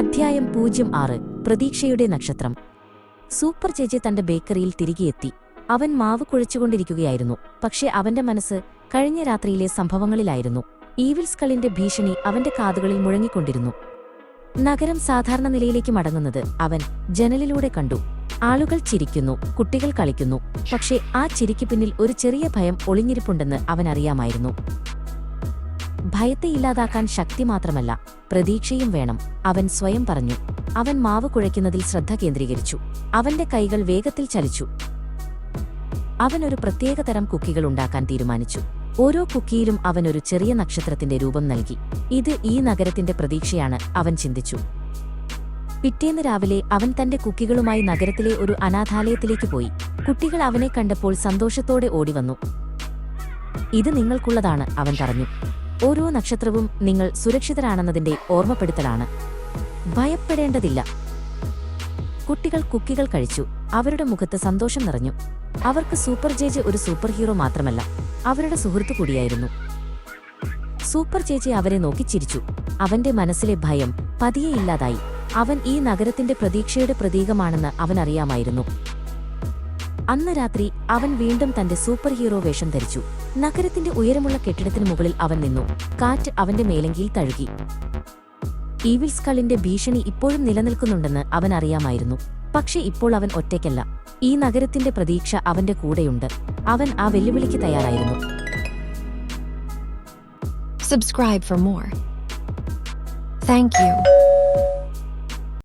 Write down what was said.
അധ്യായം പൂജ്യം ആറ്. പ്രതീക്ഷയുടെ നക്ഷത്രം. സൂപ്പർ ചേച്ചി തന്റെ ബേക്കറിയിൽ തിരികെയെത്തി അവൻ മാവ് കുഴച്ചുകൊണ്ടിരിക്കുകയായിരുന്നു. പക്ഷേ അവന്റെ മനസ്സ് കഴിഞ്ഞ രാത്രിയിലെ സംഭവങ്ങളിലായിരുന്നു. ഈവിൽസ്കളിന്റെ ഭീഷണി അവന്റെ കാതുകളിൽ മുഴങ്ങിക്കൊണ്ടിരുന്നു. നഗരം സാധാരണ നിലയിലേക്ക് മടങ്ങുന്നത് അവൻ ജനലിലൂടെ കണ്ടു. ആളുകൾ ചിരിക്കുന്നു കുട്ടികൾ കളിക്കുന്നു. പക്ഷേ ആ ചിരിക്ക് പിന്നിൽ ഒരു ചെറിയ ഭയം ഒളിഞ്ഞിരിപ്പുണ്ടെന്ന് അവൻ അറിയാമായിരുന്നു ഭയത്തെ ഇല്ലാതാക്കാൻ ശക്തി മാത്രമല്ല പ്രതീക്ഷയും വേണം അവൻ സ്വയം പറഞ്ഞു. അവൻ മാവ് കുഴയ്ക്കുന്നതിൽ ശ്രദ്ധ കേന്ദ്രീകരിച്ചു. അവന്റെ കൈകൾ വേഗത്തിൽ ചലിച്ചു. അവൻ ഒരു പ്രത്യേകതരം കുക്കികൾ ഉണ്ടാക്കാൻ തീരുമാനിച്ചു. ഓരോ കുക്കിയിലും അവൻ ഒരു ചെറിയ നക്ഷത്രത്തിന്റെ രൂപം നൽകി. ഇത് ഈ നഗരത്തിന്റെ പ്രതീക്ഷയാണ് അവൻ ചിന്തിച്ചു. പിറ്റേന്ന് രാവിലെ അവൻ തന്റെ കുക്കികളുമായി നഗരത്തിലെ ഒരു അനാഥാലയത്തിലേക്ക് പോയി. കുട്ടികൾ അവനെ കണ്ടപ്പോൾ സന്തോഷത്തോടെ ഓടിവന്നു. ഇത് നിങ്ങൾക്കുള്ളതാണ് അവൻ പറഞ്ഞു. ഓരോ നക്ഷത്രവും നിങ്ങൾ സുരക്ഷിതരാണെന്നതിന്റെ ഓർമ്മപ്പെടുത്തലാണ്. ഭയപ്പെടേണ്ടതില്ല. കുട്ടികൾ കുക്കികൾ കഴിച്ചു. അവരുടെ മുഖത്ത് സന്തോഷം നിറഞ്ഞു. അവർക്ക് സൂപ്പർ ജേജ് ഒരു സൂപ്പർ ഹീറോ മാത്രമല്ല അവരുടെ സുഹൃത്തു കൂടിയായിരുന്നു. സൂപ്പർ ചേച്ചി അവരെ നോക്കി ചിരിച്ചു. അവന്റെ മനസ്സിലെ ഭയം പതിയെ ഇല്ലാതായി. അവൻ ഈ നഗരത്തിന്റെ പ്രതീക്ഷയുടെ പ്രതീകമാണെന്ന് അവൻ അറിയാമായിരുന്നു അന്ന് രാത്രി അവൻ വീണ്ടും തന്റെ സൂപ്പർ ഹീറോ വേഷം ധരിച്ചു. നഗരത്തിന്റെ ഉയരമുള്ള കെട്ടിടത്തിന് മുകളിൽ അവൻ നിന്നു. കാറ്റ് അവന്റെ മേലങ്കിയിൽ തഴുകി. ഈവിൽസ്കളിന്റെ ഭീഷണി ഇപ്പോഴും നിലനിൽക്കുന്നുണ്ടെന്ന് അവൻ അറിയാമായിരുന്നു. പക്ഷെ ഇപ്പോൾ അവൻ ഒറ്റയ്ക്കല്ല. ഈ നഗരത്തിന്റെ പ്രതീക്ഷ അവന്റെ കൂടെയുണ്ട്. അവൻ ആ വെല്ലുവിളിക്ക് തയ്യാറായിരുന്നു. Subscribe for more. Thank.